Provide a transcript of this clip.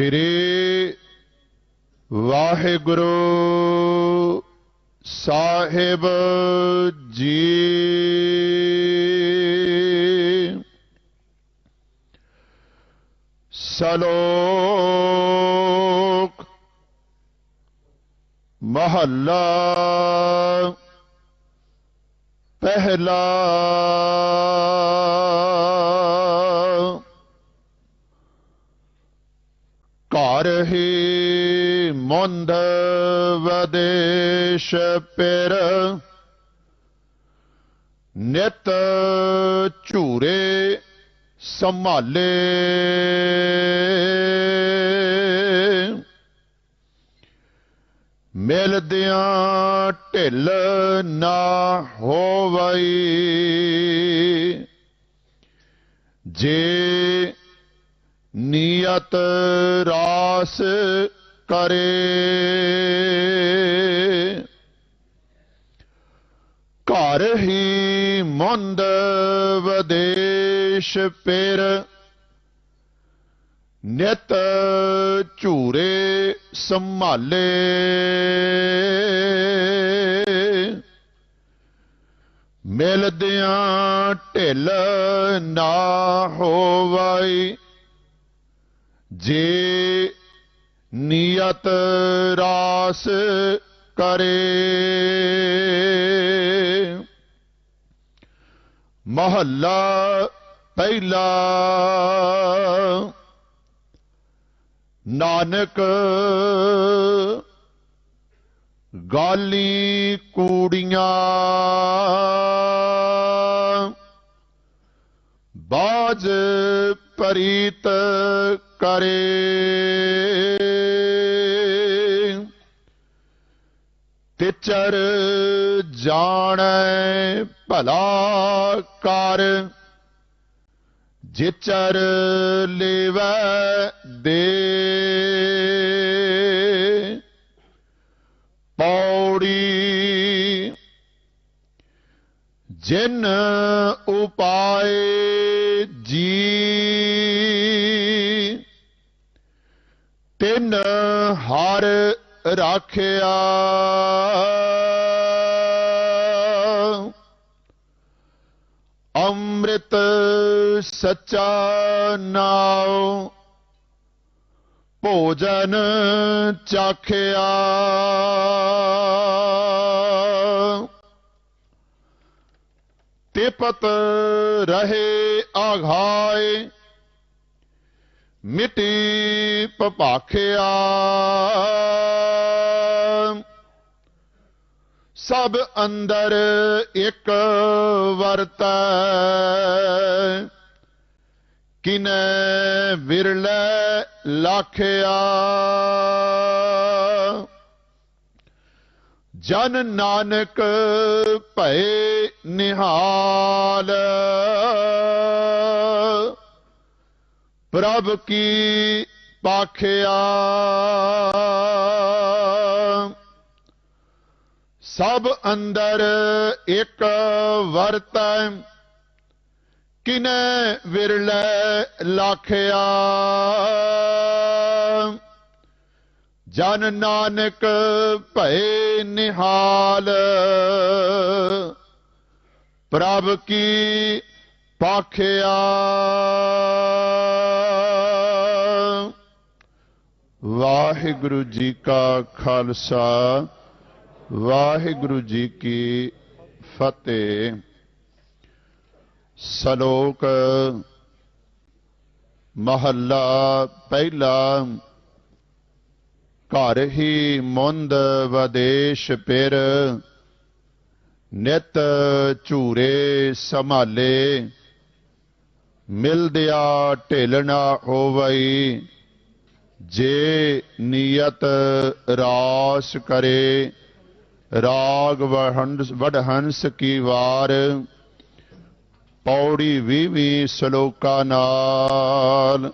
ਸ਼੍ਰੀ ਵਾਹਿਗੁਰੂ ਸਾਹਿਬ ਜੀ ਸਲੋਕ ਮਹੱਲਾ ਪਹਿਲਾ ਘਰ ਹੀ ਮੁੰਦ ਵਦੇਸ਼ ਪਿਰ ਨਿਤ ਝੂਰੇ ਸੰਭਾਲੇ ਮਿਲਦਿਆਂ ਢਿੱਲ ਨਾ ਹੋਵਈ ਜੇ ਨੀਅਤ ਰਾਸ ਕਰੇ। ਘਰ ਹੀ ਮੁੰਦ ਵਦੇਸ਼ ਪਿਰ ਨਿਤ ਝੂਰੇ ਸੰਭਾਲੇ। ਮਿਲਦਿਆਂ ਢਿੱਲ ਨਾ ਹੋਵਈ ਜੇ ਨਿਯਤ ਰਾਸ ਕਰੇ। ਮਹੱਲਾ ਪਹਿਲਾ ਨਾਨਕ ਗਾਲੀ ਕੂੜੀਆਂ ਬਾਜ ਪਰੀਤ ਕਰੇ। ਤਿਚਰ ਜਾਣੈ ਭਲਾ ਕਰ। ਜਿਚਰ ਲੇਵੈ ਦੇ। ਪੌੜੀ ਜਿਨ ਉਪਾਏ ਜੀ ਤਿਨ ਹਰ ਰਾਖਿਆ। ਅੰਮ੍ਰਿਤ ਸੱਚਾ ਨਾਉ ਭੋਜਨ ਚਾਖਿਆ। ਤਿਪਤ ਰਹੇ ਆਘਾਏ ਮਿਟੀ ਪਪਾਖਿਆ। ਸਭ ਅੰਦਰ ਇੱਕ ਵਰਤੈ। ਕਿਨੈ ਵਿਰਲੇ ਲਾਖਿਆ। ਜਨ ਨਾਨਕ ਭਏ ਨਿਹਾਲ। ਪ੍ਰਭ ਕੀ ਪਾਖਿਆ? ਸਭ ਅੰਦਰ ਇੱਕ ਵਰਤੈ, ਕਿਨੇ ਵਿਰਲੇ ਲਾਖਿਆ? ਜਨ ਨਾਨਕ ਭਏ ਨਿਹਾਲ, ਪ੍ਰਭ ਕੀ ਪਾਖਿਆ ਵਾਹਿਗੁਰੂ ਜੀ ਕਾ ਖਾਲਸਾ, ਵਾਹਿਗੁਰੂ ਜੀ ਕੀ ਫਤਿਹ। ਸ਼ਲੋਕ ਮਹੱਲਾ ਪਹਿਲਾ, ਘਰ ਹੀ ਮੁੰਦ ਵਦੇਸ਼ ਪਿਰ, ਨਿਤ ਝੂਰੇ ਸੰਭਾਲੇ। ਮਿਲਦਿਆ ਢਿਲ ਨਾ ਹੋਵਈ, ਜੇ ਨੀਅਤ ਰਾਸ ਕਰੇ, ਰਾਗ ਵਡਹੰਸ ਕੀ ਵਾਰ, ਪੌੜੀ ਵੀਹ ਸਲੋਕਾ ਨਾਲ।